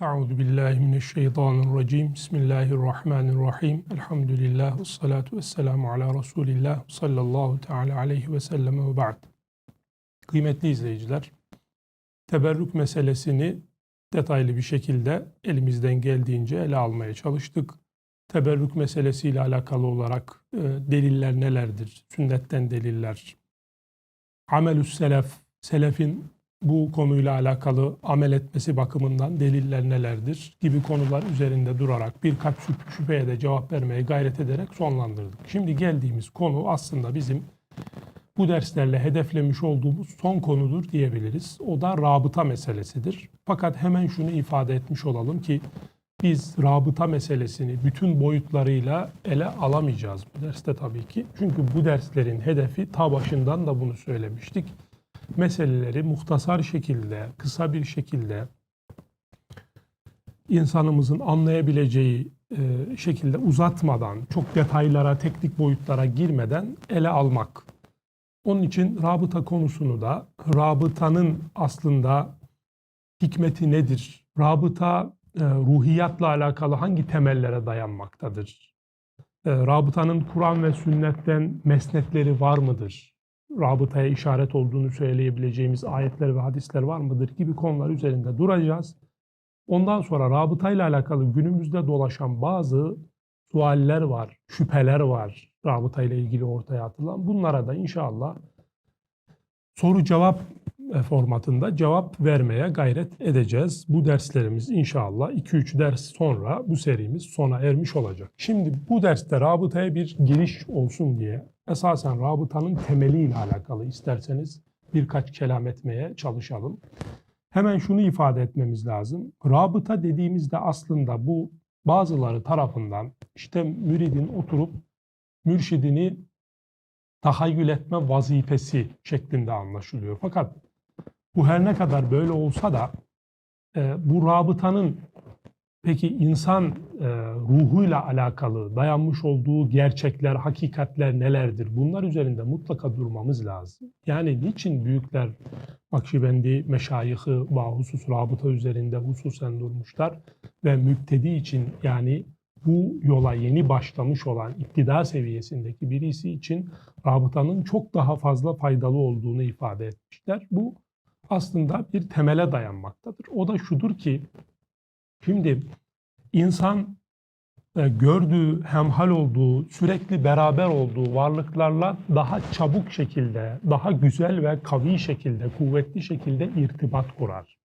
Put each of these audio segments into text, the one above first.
Euzu billahi mineşşeytanirracim. Bismillahirrahmanirrahim. Elhamdülillah ve salatu vesselamu ala Resulillah sallallahu teala aleyhi ve sellem ve ba'd. Kıymetli izleyiciler, teberrük meselesini detaylı bir şekilde elimizden geldiğince ele almaya çalıştık. Teberrük meselesiyle alakalı olarak e, deliller nelerdir? Sünnetten deliller. Amelüs selef, selefin bu konuyla alakalı amel etmesi bakımından deliller nelerdir gibi konular üzerinde durarak birkaç şüp- şüpheye de cevap vermeye gayret ederek sonlandırdık. Şimdi geldiğimiz konu aslında bizim bu derslerle hedeflemiş olduğumuz son konudur diyebiliriz. O da rabıta meselesidir. Fakat hemen şunu ifade etmiş olalım ki biz rabıta meselesini bütün boyutlarıyla ele alamayacağız bu derste tabii ki. Çünkü bu derslerin hedefi ta başından da bunu söylemiştik meseleleri muhtasar şekilde, kısa bir şekilde insanımızın anlayabileceği e, şekilde uzatmadan, çok detaylara, teknik boyutlara girmeden ele almak. Onun için rabıta konusunu da, rabıtanın aslında hikmeti nedir? Rabıta e, ruhiyatla alakalı hangi temellere dayanmaktadır? E, rabıtanın Kur'an ve sünnetten mesnetleri var mıdır? Rabıtaya işaret olduğunu söyleyebileceğimiz ayetler ve hadisler var mıdır gibi konular üzerinde duracağız. Ondan sonra rabıtayla alakalı günümüzde dolaşan bazı sualler var, şüpheler var rabıtayla ilgili ortaya atılan. Bunlara da inşallah soru cevap formatında cevap vermeye gayret edeceğiz. Bu derslerimiz inşallah 2-3 ders sonra bu serimiz sona ermiş olacak. Şimdi bu derste rabıtaya bir giriş olsun diye esasen rabıtanın temeliyle alakalı isterseniz birkaç kelam etmeye çalışalım. Hemen şunu ifade etmemiz lazım. Rabıta dediğimizde aslında bu bazıları tarafından işte müridin oturup mürşidini tahayyül etme vazifesi şeklinde anlaşılıyor. Fakat bu her ne kadar böyle olsa da e, bu rabıtanın peki insan e, ruhuyla alakalı dayanmış olduğu gerçekler, hakikatler nelerdir? Bunlar üzerinde mutlaka durmamız lazım. Yani niçin büyükler Nakşibendi, meşayihı bahusus rabıta üzerinde hususen durmuşlar ve müptedi için yani bu yola yeni başlamış olan iktidar seviyesindeki birisi için rabıtanın çok daha fazla faydalı olduğunu ifade etmişler. Bu aslında bir temele dayanmaktadır. O da şudur ki şimdi insan e, gördüğü, hemhal olduğu, sürekli beraber olduğu varlıklarla daha çabuk şekilde, daha güzel ve kavi şekilde, kuvvetli şekilde irtibat kurar.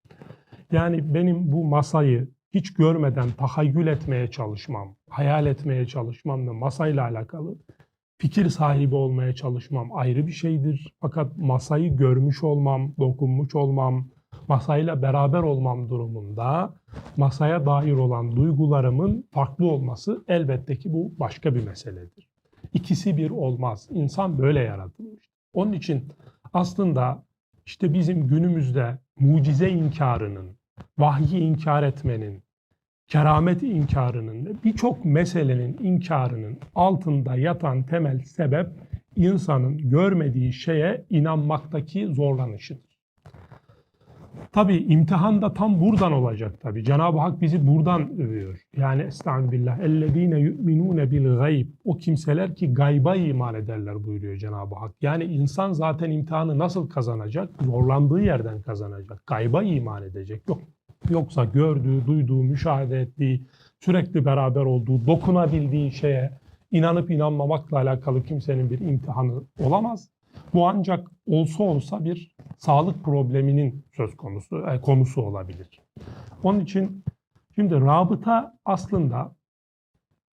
Yani benim bu masayı hiç görmeden tahayyül etmeye çalışmam, hayal etmeye çalışmam ve masayla alakalı fikir sahibi olmaya çalışmam ayrı bir şeydir. Fakat masayı görmüş olmam, dokunmuş olmam, masayla beraber olmam durumunda masaya dair olan duygularımın farklı olması elbette ki bu başka bir meseledir. İkisi bir olmaz. İnsan böyle yaratılmış. Onun için aslında işte bizim günümüzde mucize inkarının, vahyi inkar etmenin, keramet inkarının ve birçok meselenin inkarının altında yatan temel sebep insanın görmediği şeye inanmaktaki zorlanışıdır. Tabi imtihan da tam buradan olacak tabi. Cenab-ı Hak bizi buradan övüyor. Yani estağfirullah. Ellezine yu'minune bil gayb. O kimseler ki gayba iman ederler buyuruyor Cenab-ı Hak. Yani insan zaten imtihanı nasıl kazanacak? Zorlandığı yerden kazanacak. Gayba iman edecek. Yok. Yoksa gördüğü, duyduğu, müşahede ettiği, sürekli beraber olduğu, dokunabildiği şeye inanıp inanmamakla alakalı kimsenin bir imtihanı olamaz. Bu ancak olsa olsa bir sağlık probleminin söz konusu e, konusu olabilir. Onun için şimdi rabıta aslında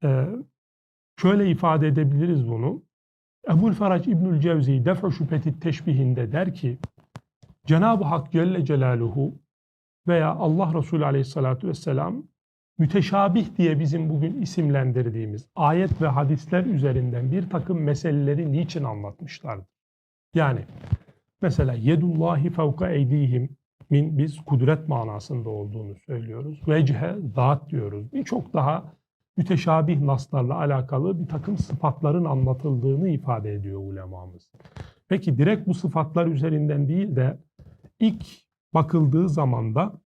e, şöyle ifade edebiliriz bunu. Ebul Farac İbnül Cevzi Defa Şüpheti Teşbihinde der ki Cenab-ı Hak Celle Celaluhu veya Allah Resulü Aleyhisselatü Vesselam müteşabih diye bizim bugün isimlendirdiğimiz ayet ve hadisler üzerinden bir takım meseleleri niçin anlatmışlardır? Yani mesela yedullahi fevka eydihim min biz kudret manasında olduğunu söylüyoruz. Vecihe zat diyoruz. Birçok daha müteşabih naslarla alakalı bir takım sıfatların anlatıldığını ifade ediyor ulemamız. Peki direkt bu sıfatlar üzerinden değil de ilk bakıldığı zaman da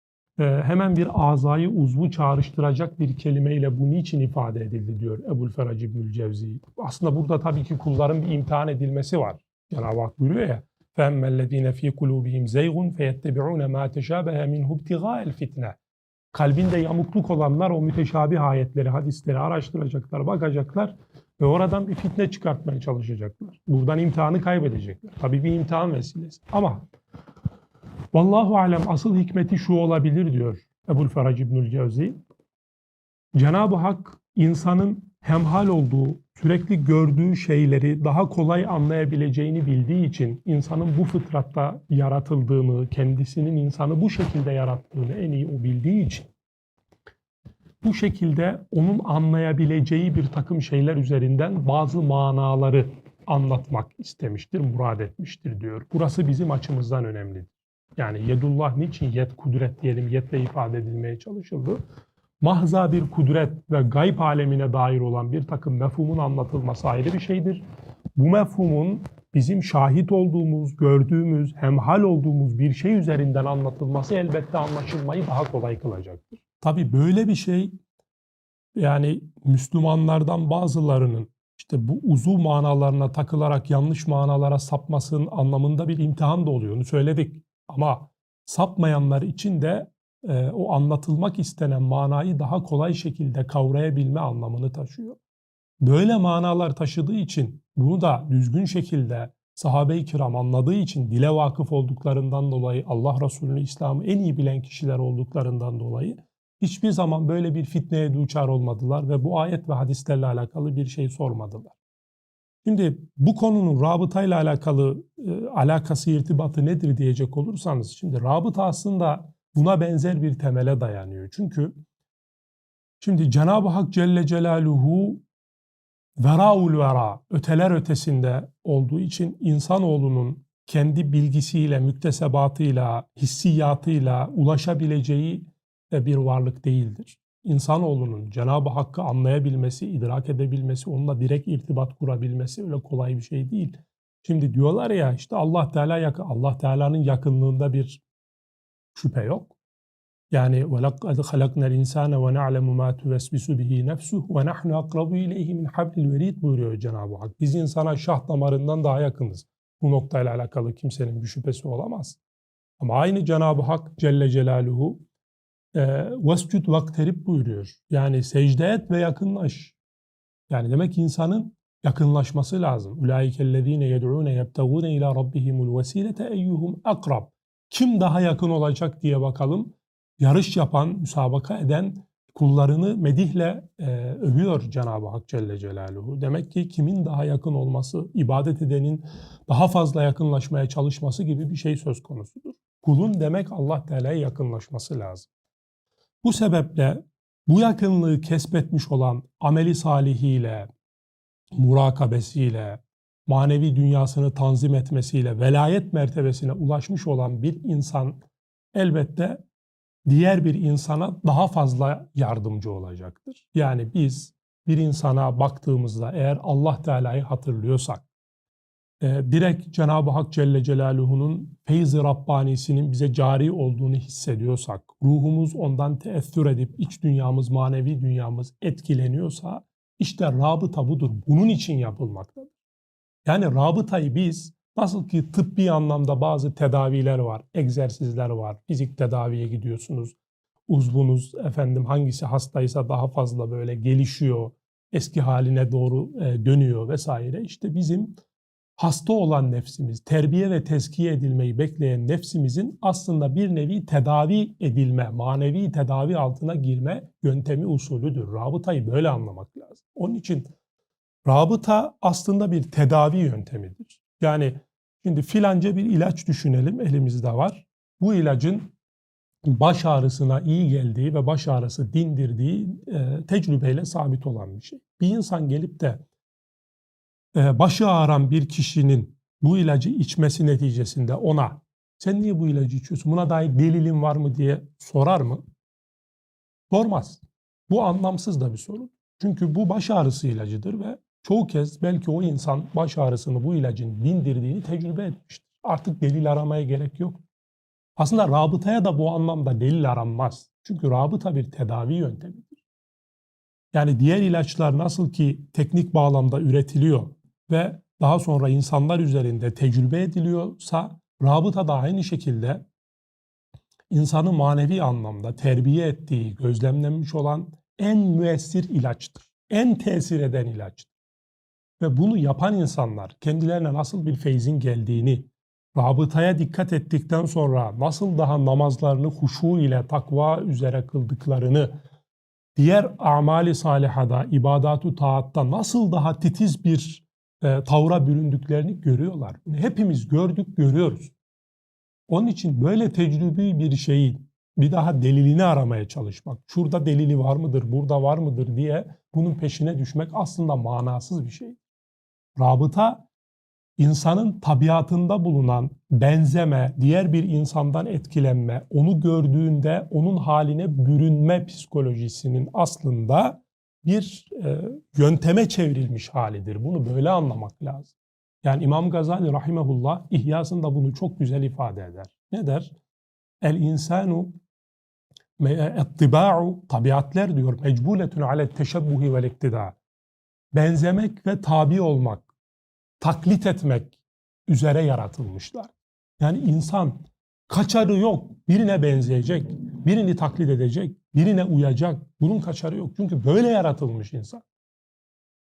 Ee, hemen bir azayı uzvu çağrıştıracak bir kelimeyle bu niçin ifade edildi diyor Ebul Feraj İbnül Cevzi. Aslında burada tabii ki kulların bir imtihan edilmesi var. Cenab-ı Hak buyuruyor ya فَاَمَّا الَّذ۪ينَ ف۪ي قُلُوبِهِمْ زَيْغٌ فَيَتَّبِعُونَ مَا تَشَابَهَ مِنْهُ ابْتِغَاءَ الْفِتْنَةِ Kalbinde yamukluk olanlar o müteşabih ayetleri, hadisleri araştıracaklar, bakacaklar ve oradan bir fitne çıkartmaya çalışacaklar. Buradan imtihanı kaybedecekler. Tabii bir imtihan vesilesi. Ama Vallahu alem asıl hikmeti şu olabilir diyor Ebul Feraj İbnül Cevzi. Cenab-ı Hak insanın hemhal olduğu, sürekli gördüğü şeyleri daha kolay anlayabileceğini bildiği için insanın bu fıtratta yaratıldığını, kendisinin insanı bu şekilde yarattığını en iyi o bildiği için bu şekilde onun anlayabileceği bir takım şeyler üzerinden bazı manaları anlatmak istemiştir, murad etmiştir diyor. Burası bizim açımızdan önemlidir. Yani yedullah niçin yet kudret diyelim yetle ifade edilmeye çalışıldı. Mahza bir kudret ve gayb alemine dair olan bir takım mefhumun anlatılması ayrı bir şeydir. Bu mefhumun bizim şahit olduğumuz, gördüğümüz, hemhal olduğumuz bir şey üzerinden anlatılması elbette anlaşılmayı daha kolay kılacaktır. Tabi böyle bir şey yani Müslümanlardan bazılarının işte bu uzuv manalarına takılarak yanlış manalara sapmasının anlamında bir imtihan da oluyor. Onu söyledik. Ama sapmayanlar için de o anlatılmak istenen manayı daha kolay şekilde kavrayabilme anlamını taşıyor. Böyle manalar taşıdığı için bunu da düzgün şekilde sahabe-i kiram anladığı için dile vakıf olduklarından dolayı Allah Resulü'nü İslam'ı en iyi bilen kişiler olduklarından dolayı hiçbir zaman böyle bir fitneye duçar olmadılar ve bu ayet ve hadislerle alakalı bir şey sormadılar. Şimdi bu konunun rabıtayla alakalı e, alakası, irtibatı nedir diyecek olursanız, şimdi rabıta aslında buna benzer bir temele dayanıyor. Çünkü şimdi Cenab-ı Hak Celle Celaluhu veraul vera, öteler ötesinde olduğu için insanoğlunun kendi bilgisiyle, müktesebatıyla, hissiyatıyla ulaşabileceği bir varlık değildir. İnsanoğlunun Cenab-ı Hakk'ı anlayabilmesi, idrak edebilmesi, onunla direkt irtibat kurabilmesi öyle kolay bir şey değil. Şimdi diyorlar ya işte Allah Teala yakın, Allah Teala'nın yakınlığında bir şüphe yok. Yani وَلَقَدْ خَلَقْنَا الْاِنْسَانَ وَنَعْلَمُ مَا تُوَسْبِسُ بِهِ نَفْسُهُ وَنَحْنُ أَقْرَبُ إِلَيْهِ مِنْ حَبْلِ الْوَرِيدِ buyuruyor Cenab-ı Hak. Biz insana şah damarından daha yakınız. Bu noktayla alakalı kimsenin bir şüphesi olamaz. Ama aynı Cenab-ı Hak Celle Celaluhu vescud vakterip buyuruyor. Yani secde et ve yakınlaş. Yani demek ki insanın yakınlaşması lazım. Ulaikellezine yed'une yebtagune ila rabbihimul vesilete eyyuhum akrab. kim daha yakın olacak diye bakalım. Yarış yapan, müsabaka eden kullarını medihle e, övüyor Cenab-ı Hak Celle Celaluhu. Demek ki kimin daha yakın olması, ibadet edenin daha fazla yakınlaşmaya çalışması gibi bir şey söz konusudur. Kulun demek Allah Teala'ya yakınlaşması lazım. Bu sebeple bu yakınlığı kesbetmiş olan ameli salihiyle, murakabesiyle, manevi dünyasını tanzim etmesiyle, velayet mertebesine ulaşmış olan bir insan elbette diğer bir insana daha fazla yardımcı olacaktır. Yani biz bir insana baktığımızda eğer Allah Teala'yı hatırlıyorsak, e, direkt Cenab-ı Hak Celle Celaluhu'nun feyz-i Rabbani'sinin bize cari olduğunu hissediyorsak, ruhumuz ondan teessür edip iç dünyamız, manevi dünyamız etkileniyorsa, işte rabıta budur. Bunun için yapılmaktadır. Yani rabıtayı biz nasıl ki tıbbi anlamda bazı tedaviler var, egzersizler var, fizik tedaviye gidiyorsunuz, uzvunuz efendim hangisi hastaysa daha fazla böyle gelişiyor, eski haline doğru e, dönüyor vesaire. İşte bizim hasta olan nefsimiz, terbiye ve tezkiye edilmeyi bekleyen nefsimizin aslında bir nevi tedavi edilme, manevi tedavi altına girme yöntemi usulüdür. Rabıtayı böyle anlamak lazım. Onun için rabıta aslında bir tedavi yöntemidir. Yani şimdi filanca bir ilaç düşünelim elimizde var. Bu ilacın baş ağrısına iyi geldiği ve baş ağrısı dindirdiği e, tecrübeyle sabit olan bir şey. Bir insan gelip de e, başı ağrıran bir kişinin bu ilacı içmesi neticesinde ona sen niye bu ilacı içiyorsun buna dair delilin var mı diye sorar mı? Sormaz. Bu anlamsız da bir soru. Çünkü bu baş ağrısı ilacıdır ve çoğu kez belki o insan baş ağrısını bu ilacın dindirdiğini tecrübe etmiştir. Artık delil aramaya gerek yok. Aslında rabıtaya da bu anlamda delil aranmaz. Çünkü rabıta bir tedavi yöntemidir. Yani diğer ilaçlar nasıl ki teknik bağlamda üretiliyor ve daha sonra insanlar üzerinde tecrübe ediliyorsa rabıta da aynı şekilde insanı manevi anlamda terbiye ettiği, gözlemlenmiş olan en müessir ilaçtır. En tesir eden ilaçtır. Ve bunu yapan insanlar kendilerine nasıl bir feyzin geldiğini, rabıtaya dikkat ettikten sonra nasıl daha namazlarını huşu ile takva üzere kıldıklarını, diğer amali salihada, ibadatu taatta nasıl daha titiz bir e, tavra büründüklerini görüyorlar. Hepimiz gördük, görüyoruz. Onun için böyle tecrübi bir şeyin bir daha delilini aramaya çalışmak, şurada delili var mıdır, burada var mıdır diye bunun peşine düşmek aslında manasız bir şey. Rabıta insanın tabiatında bulunan benzeme, diğer bir insandan etkilenme, onu gördüğünde onun haline bürünme psikolojisinin aslında bir e, yönteme çevrilmiş halidir. Bunu böyle anlamak lazım. Yani İmam Gazali rahimehullah İhyasında bunu çok güzel ifade eder. Ne der? El insanu ettiba'u tabiatler diyor mecbuletun ale teşebbuhi vel iktida. Benzemek ve tabi olmak, taklit etmek üzere yaratılmışlar. Yani insan kaçarı yok. Birine benzeyecek, birini taklit edecek, birine uyacak. Bunun kaçarı yok. Çünkü böyle yaratılmış insan.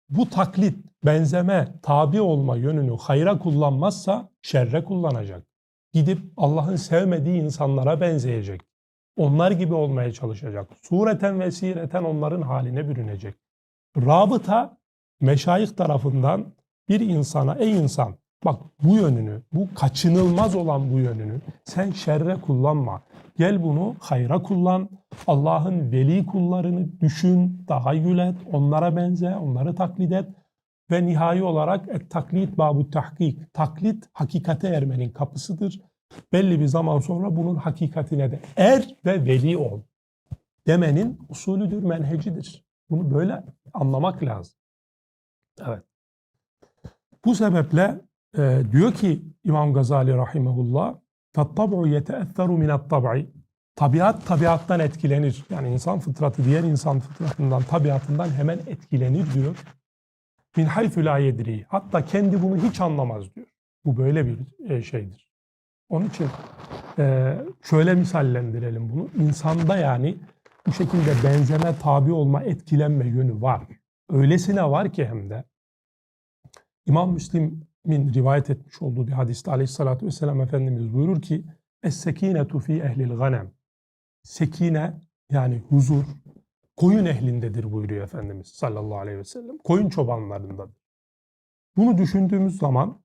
Bu taklit, benzeme, tabi olma yönünü hayra kullanmazsa şerre kullanacak. Gidip Allah'ın sevmediği insanlara benzeyecek. Onlar gibi olmaya çalışacak. Sureten ve sireten onların haline bürünecek. Rabıta meşayih tarafından bir insana ey insan bak bu yönünü, bu kaçınılmaz olan bu yönünü sen şerre kullanma. Gel bunu hayra kullan. Allah'ın veli kullarını düşün, tahayyül et, onlara benze, onları taklit et. Ve nihai olarak et taklit babu tahkik. Taklit hakikate ermenin kapısıdır. Belli bir zaman sonra bunun hakikatine de er ve veli ol. Demenin usulüdür, menhecidir. Bunu böyle anlamak lazım. Evet. Bu sebeple e, diyor ki İmam Gazali rahimehullah "Tattabu yete'esseru min't tab'i." Tabiat tabiattan etkilenir. Yani insan fıtratı diğer insan fıtratından, tabiatından hemen etkilenir diyor. Min haythu la. Hatta kendi bunu hiç anlamaz diyor. Bu böyle bir e, şeydir. Onun için e, şöyle misallendirelim bunu. İnsanda yani bu şekilde benzeme tabi olma, etkilenme yönü var. Öylesine var ki hem de İmam Müslim'in rivayet etmiş olduğu bir hadiste aleyhissalatü vesselam Efendimiz buyurur ki Es-sekinetu fi ehlil ganem Sekine yani huzur koyun ehlindedir buyuruyor Efendimiz sallallahu aleyhi ve sellem. Koyun çobanlarındadır. Bunu düşündüğümüz zaman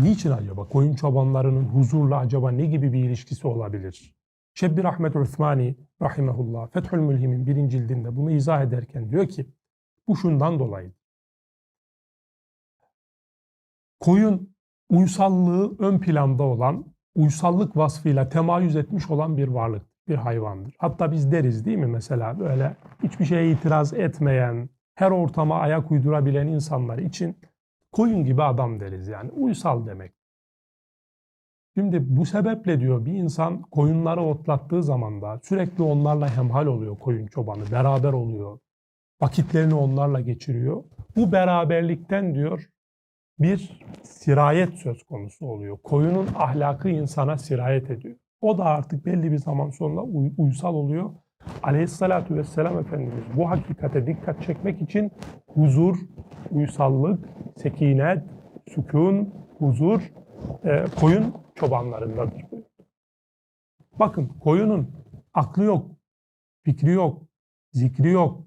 niçin acaba koyun çobanlarının huzurla acaba ne gibi bir ilişkisi olabilir? Şebbir Ahmet Üthmani rahimehullah Fethül Mülhim'in birinci cildinde bunu izah ederken diyor ki bu şundan dolayı. Koyun uysallığı ön planda olan, uysallık vasfıyla temayüz etmiş olan bir varlık, bir hayvandır. Hatta biz deriz değil mi mesela böyle hiçbir şeye itiraz etmeyen, her ortama ayak uydurabilen insanlar için koyun gibi adam deriz yani uysal demek. Şimdi bu sebeple diyor bir insan koyunları otlattığı zaman da sürekli onlarla hemhal oluyor koyun çobanı, beraber oluyor. Vakitlerini onlarla geçiriyor. Bu beraberlikten diyor bir sirayet söz konusu oluyor. Koyunun ahlakı insana sirayet ediyor. O da artık belli bir zaman sonra uy- uysal oluyor. Aleyhissalatü vesselam Efendimiz bu hakikate dikkat çekmek için huzur, uysallık, sekinet, sükun, huzur e, koyun çobanlarındadır. Bakın koyunun aklı yok, fikri yok, zikri yok.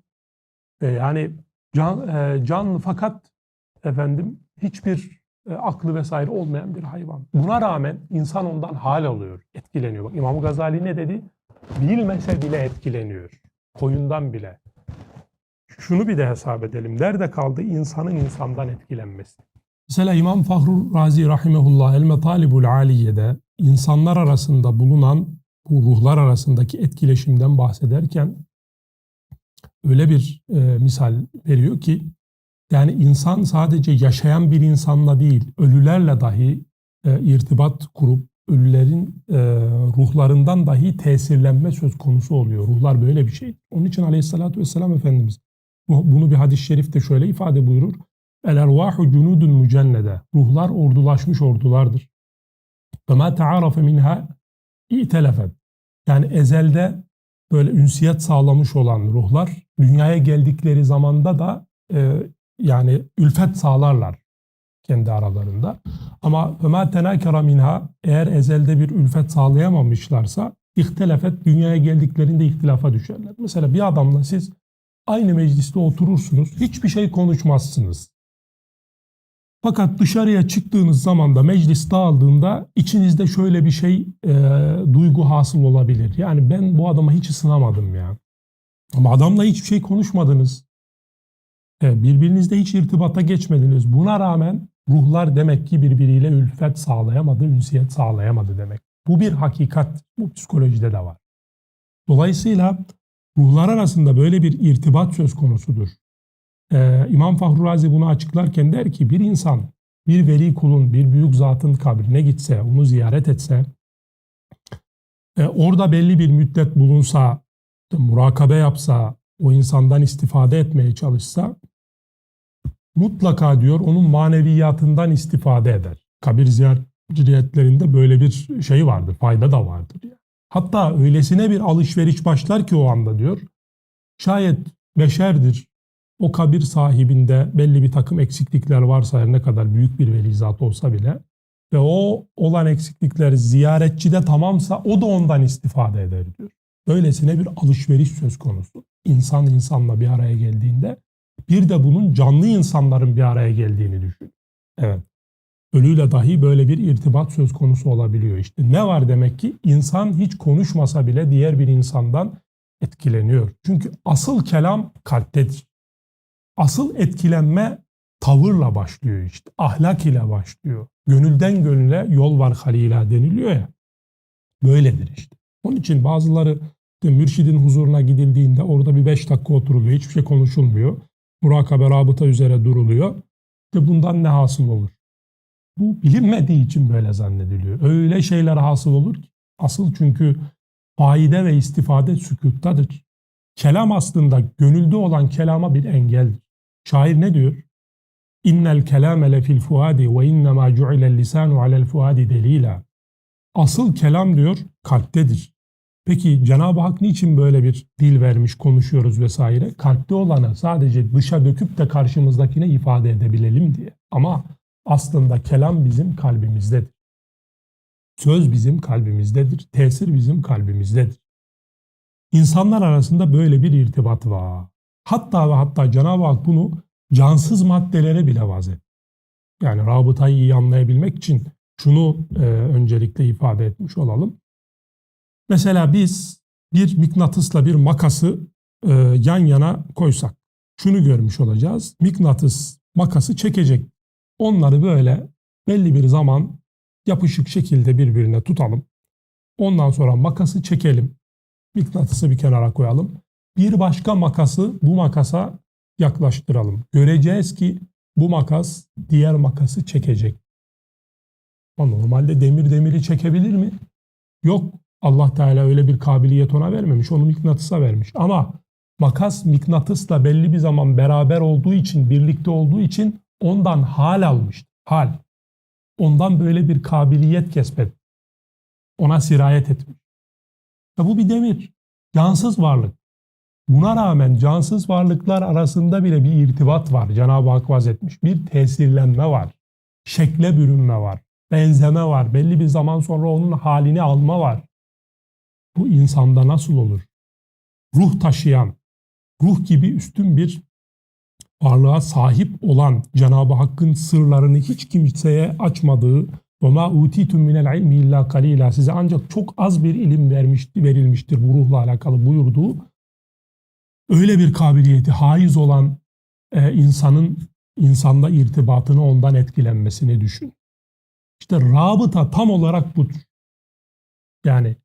E, yani can, e, canlı fakat efendim hiçbir e, aklı vesaire olmayan bir hayvan. Buna rağmen insan ondan hal alıyor, etkileniyor. Bak İmam Gazali ne dedi? Bilmese bile etkileniyor. Koyundan bile. Şunu bir de hesap edelim. Nerede kaldı insanın insandan etkilenmesi? Mesela İmam Fahrur Razi Rahimehullah El Metalibul Aliye'de insanlar arasında bulunan bu ruhlar arasındaki etkileşimden bahsederken öyle bir e, misal veriyor ki yani insan sadece yaşayan bir insanla değil, ölülerle dahi e, irtibat kurup ölülerin e, ruhlarından dahi tesirlenme söz konusu oluyor. Ruhlar böyle bir şey. Onun için aleyhissalatü vesselam Efendimiz bu- bunu bir hadis-i şerifte şöyle ifade buyurur. El ervahu cunudun mücennede. Ruhlar ordulaşmış ordulardır. Ve ma ta'arafe minha i'telefet. Yani ezelde böyle ünsiyet sağlamış olan ruhlar dünyaya geldikleri zamanda da e, yani ülfet sağlarlar kendi aralarında. Ama öma tenakara minha eğer ezelde bir ülfet sağlayamamışlarsa ihtilafet dünyaya geldiklerinde ihtilafa düşerler. Mesela bir adamla siz aynı mecliste oturursunuz hiçbir şey konuşmazsınız. Fakat dışarıya çıktığınız zaman da meclis dağıldığında içinizde şöyle bir şey e, duygu hasıl olabilir. Yani ben bu adama hiç ısınamadım ya. Ama adamla hiçbir şey konuşmadınız. Birbirinizle hiç irtibata geçmediniz. Buna rağmen ruhlar demek ki birbiriyle ülfet sağlayamadı, ünsiyet sağlayamadı demek. Bu bir hakikat. Bu psikolojide de var. Dolayısıyla ruhlar arasında böyle bir irtibat söz konusudur. Ee, İmam Fahru Razi bunu açıklarken der ki bir insan bir veli kulun, bir büyük zatın kabrine gitse, onu ziyaret etse, e, orada belli bir müddet bulunsa, murakabe yapsa, o insandan istifade etmeye çalışsa, mutlaka diyor onun maneviyatından istifade eder. Kabir ziyaretlerinde böyle bir şey vardır, fayda da vardır. Yani. Hatta öylesine bir alışveriş başlar ki o anda diyor, şayet beşerdir, o kabir sahibinde belli bir takım eksiklikler varsa her ne kadar büyük bir veli zat olsa bile ve o olan eksiklikler ziyaretçide tamamsa o da ondan istifade eder diyor. Böylesine bir alışveriş söz konusu. İnsan insanla bir araya geldiğinde bir de bunun canlı insanların bir araya geldiğini düşün. Evet. Ölüyle dahi böyle bir irtibat söz konusu olabiliyor işte. Ne var demek ki insan hiç konuşmasa bile diğer bir insandan etkileniyor. Çünkü asıl kelam kalptedir. Asıl etkilenme tavırla başlıyor işte. Ahlak ile başlıyor. Gönülden gönüle yol var halila deniliyor ya. Böyledir işte. Onun için bazıları işte mürşidin huzuruna gidildiğinde orada bir beş dakika oturuluyor. Hiçbir şey konuşulmuyor. Murakabe rabıta üzere duruluyor. İşte bundan ne hasıl olur? Bu bilinmediği için böyle zannediliyor. Öyle şeyler hasıl olur ki. Asıl çünkü faide ve istifade sükuttadır. Kelam aslında gönülde olan kelama bir engeldir. Şair ne diyor? İnnel kelame lefil fuadi ve innema cu'ilel lisanu alel fuadi delila. Asıl kelam diyor kalptedir. Peki Cenab-ı Hak niçin böyle bir dil vermiş, konuşuyoruz vesaire? Kalpte olanı sadece dışa döküp de karşımızdakine ifade edebilelim diye. Ama aslında kelam bizim kalbimizdedir. Söz bizim kalbimizdedir. Tesir bizim kalbimizdedir. İnsanlar arasında böyle bir irtibat var. Hatta ve hatta Cenab-ı Hak bunu cansız maddelere bile vazet. Yani rabıtayı iyi anlayabilmek için şunu e, öncelikle ifade etmiş olalım. Mesela biz bir mıknatısla bir makası e, yan yana koysak şunu görmüş olacağız. Mıknatıs makası çekecek. Onları böyle belli bir zaman yapışık şekilde birbirine tutalım. Ondan sonra makası çekelim. Mıknatısı bir kenara koyalım. Bir başka makası bu makasa yaklaştıralım. Göreceğiz ki bu makas diğer makası çekecek. Normalde demir demiri çekebilir mi? Yok. Allah Teala öyle bir kabiliyet ona vermemiş. Onu mıknatısa vermiş. Ama makas mıknatısla belli bir zaman beraber olduğu için, birlikte olduğu için ondan hal almış. Hal. Ondan böyle bir kabiliyet kesbet. Ona sirayet etmiş. Ya bu bir demir. Cansız varlık. Buna rağmen cansız varlıklar arasında bile bir irtibat var. Cenab-ı Hak vazetmiş. Bir tesirlenme var. Şekle bürünme var. Benzeme var. Belli bir zaman sonra onun halini alma var Bu insanda nasıl olur? Ruh taşıyan, ruh gibi üstün bir varlığa sahip olan Cenab-ı Hakk'ın sırlarını hiç kimseye açmadığı وَمَا اُوتِيتُمْ مِنَ الْعِلْمِ اِلَّا قَلِيلًا Size ancak çok az bir ilim vermişti, verilmiştir bu ruhla alakalı buyurduğu. Öyle bir kabiliyeti haiz olan e, insanın insanda irtibatını ondan etkilenmesini düşün. İşte rabıta tam olarak budur. Yani e,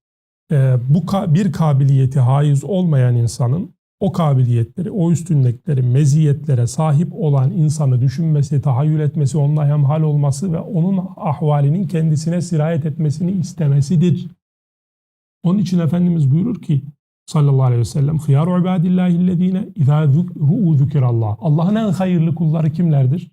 ee, bu bir kabiliyeti haiz olmayan insanın o kabiliyetleri, o üstünlükleri, meziyetlere sahip olan insanı düşünmesi, tahayyül etmesi, onunla hemhal olması ve onun ahvalinin kendisine sirayet etmesini istemesidir. Onun için Efendimiz buyurur ki sallallahu aleyhi ve sellem hıyar ibadillahillezine izâ ru'u zükirallah. Allah'ın en hayırlı kulları kimlerdir?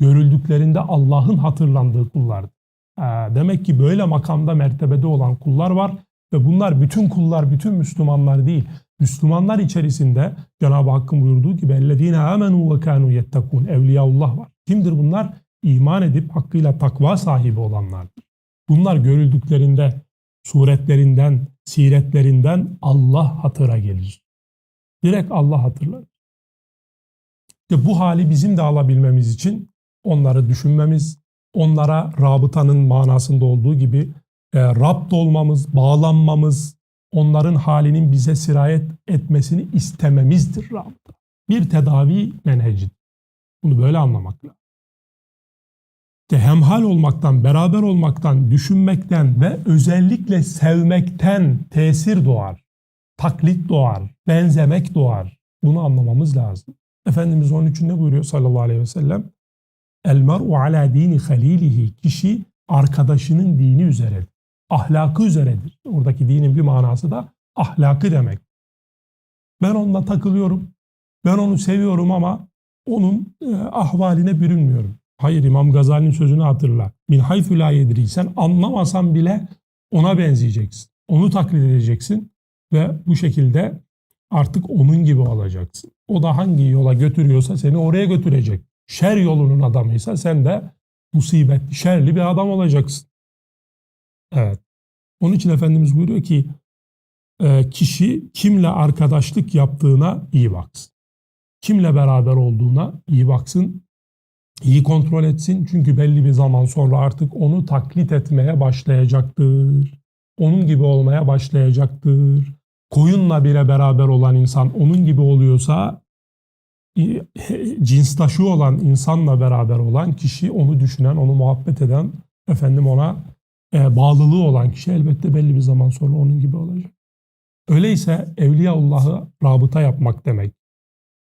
Görüldüklerinde Allah'ın hatırlandığı kullardır. Ee, demek ki böyle makamda mertebede olan kullar var. ve bunlar bütün kullar, bütün Müslümanlar değil. Müslümanlar içerisinde Cenab-ı Hakk'ın buyurduğu gibi اَلَّذ۪ينَ آمَنُوا وَكَانُوا يَتَّقُونَ Evliyaullah var. Kimdir bunlar? İman edip hakkıyla takva sahibi olanlardır. Bunlar görüldüklerinde, suretlerinden, siretlerinden Allah hatıra gelir. Direkt Allah hatırlar. İşte bu hali bizim de alabilmemiz için onları düşünmemiz, onlara rabıtanın manasında olduğu gibi e, rapt olmamız, bağlanmamız, onların halinin bize sirayet etmesini istememizdir rabıta. Bir tedavi menhecidir. Bunu böyle anlamak lazım. İşte hemhal olmaktan, beraber olmaktan, düşünmekten ve özellikle sevmekten tesir doğar. Taklit doğar, benzemek doğar. Bunu anlamamız lazım. Efendimiz onun için ne buyuruyor sallallahu aleyhi ve sellem? El mer'u ala dini halilihi. Kişi arkadaşının dini üzeredir. Ahlakı üzeredir. Oradaki dinin bir manası da ahlakı demek. Ben onunla takılıyorum. Ben onu seviyorum ama onun e, ahvaline bürünmüyorum. Hayır İmam Gazali'nin sözünü hatırla. Min haythu la yedri. Anlamasan bile ona benzeyeceksin. Onu taklit edeceksin ve bu şekilde artık onun gibi olacaksın. O da hangi yola götürüyorsa seni oraya götürecek. Şer yolunun adamıysa sen de musibetli, şerli bir adam olacaksın. Evet. Onun için Efendimiz buyuruyor ki e, kişi kimle arkadaşlık yaptığına iyi baksın. Kimle beraber olduğuna iyi baksın. iyi kontrol etsin. Çünkü belli bir zaman sonra artık onu taklit etmeye başlayacaktır. Onun gibi olmaya başlayacaktır. Koyunla bile beraber olan insan onun gibi oluyorsa cinstaşı olan insanla beraber olan kişi onu düşünen, onu muhabbet eden, efendim ona e, bağlılığı olan kişi elbette belli bir zaman sonra onun gibi olacak. Öyleyse Evliyaullah'ı rabıta yapmak demek.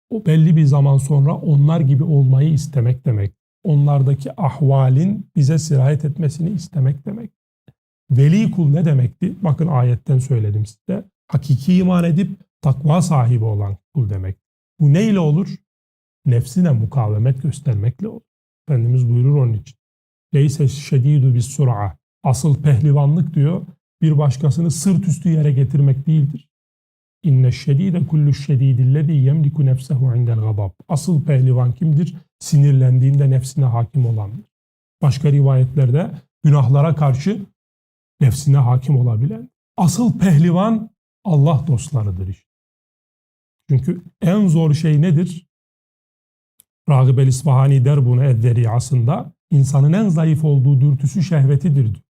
O belli bir zaman sonra onlar gibi olmayı istemek demek. Onlardaki ahvalin bize sirayet etmesini istemek demek. Veli kul ne demekti? Bakın ayetten söyledim size. Hakiki iman edip takva sahibi olan kul demek. Bu ne ile olur? Nefsine mukavemet göstermekle olur. Efendimiz buyurur onun için. Leyse şedidu bis sur'a. Asıl pehlivanlık diyor bir başkasını sırt üstü yere getirmek değildir. İnne şedide kullu şedidillezî yemliku nefsehu indel gabab. Asıl pehlivan kimdir? Sinirlendiğinde nefsine hakim olandır. Başka rivayetlerde günahlara karşı nefsine hakim olabilen. Asıl pehlivan Allah dostlarıdır işte. Çünkü en zor şey nedir? Ragıb el-İsfahani der bunu Ezzeriyasında. İnsanın en zayıf olduğu dürtüsü şehvetidir diyor.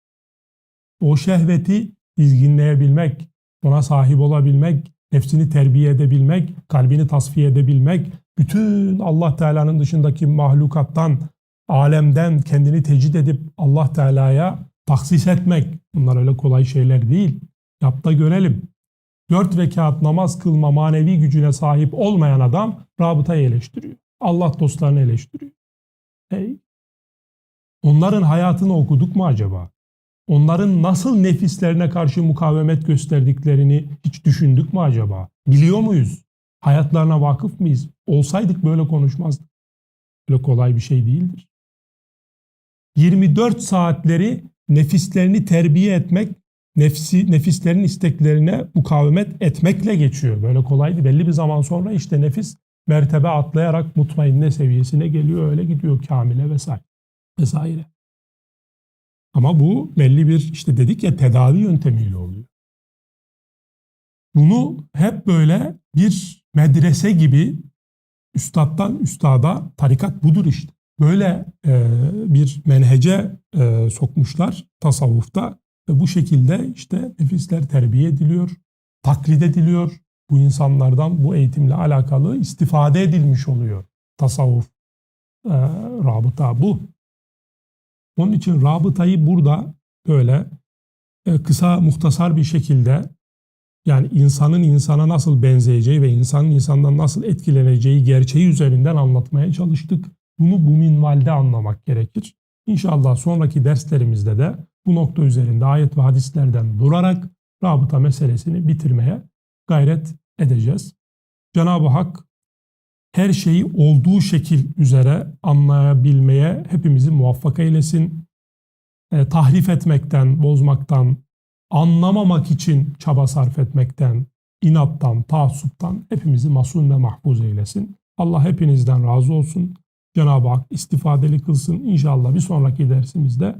O şehveti dizginleyebilmek, ona sahip olabilmek, nefsini terbiye edebilmek, kalbini tasfiye edebilmek, bütün Allah Teala'nın dışındaki mahlukattan, alemden kendini tecid edip Allah Teala'ya taksis etmek. Bunlar öyle kolay şeyler değil. Yap da görelim. Dört rekat namaz kılma manevi gücüne sahip olmayan adam rabıtayı eleştiriyor. Allah dostlarını eleştiriyor. Hey. Onların hayatını okuduk mu acaba? Onların nasıl nefislerine karşı mukavemet gösterdiklerini hiç düşündük mü acaba? Biliyor muyuz? Hayatlarına vakıf mıyız? Olsaydık böyle konuşmazdık. Böyle kolay bir şey değildir. 24 saatleri nefislerini terbiye etmek, nefsi, nefislerin isteklerine mukavemet etmekle geçiyor. Böyle kolaydı. Belli bir zaman sonra işte nefis mertebe atlayarak mutmainne seviyesine geliyor. Öyle gidiyor kamile vesaire. vesaire. Ama bu belli bir işte dedik ya tedavi yöntemiyle oluyor. Bunu hep böyle bir medrese gibi üstattan üstada tarikat budur işte. Böyle e, bir menhece e, sokmuşlar tasavvufta ve bu şekilde işte nefisler terbiye ediliyor, taklit ediliyor. Bu insanlardan bu eğitimle alakalı istifade edilmiş oluyor. Tasavvuf, e, rabıta bu. Onun için rabıtayı burada böyle e, kısa muhtasar bir şekilde Yani insanın insana nasıl benzeyeceği ve insanın insandan nasıl etkileneceği gerçeği üzerinden anlatmaya çalıştık. Bunu bu minvalde anlamak gerekir. İnşallah sonraki derslerimizde de bu nokta üzerinde ayet ve hadislerden durarak rabıta meselesini bitirmeye gayret edeceğiz. Cenab-ı Hak her şeyi olduğu şekil üzere anlayabilmeye hepimizi muvaffak eylesin. E, tahrif etmekten, bozmaktan, anlamamak için çaba sarf etmekten, inattan, taassuptan hepimizi masum ve mahfuz eylesin. Allah hepinizden razı olsun. Cenab-ı Hak istifadeli kılsın. İnşallah bir sonraki dersimizde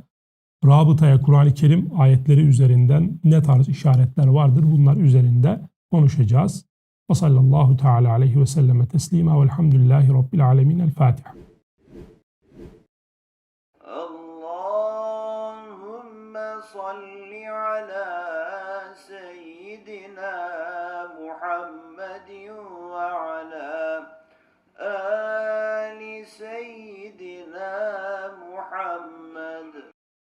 rabıtaya Kur'an-ı Kerim ayetleri üzerinden ne tarz işaretler vardır bunlar üzerinde konuşacağız. وصلى الله تعالى عليه وسلم تسليما والحمد لله رب العالمين. الفاتح اللهم صل على سيدنا محمد وعلى آه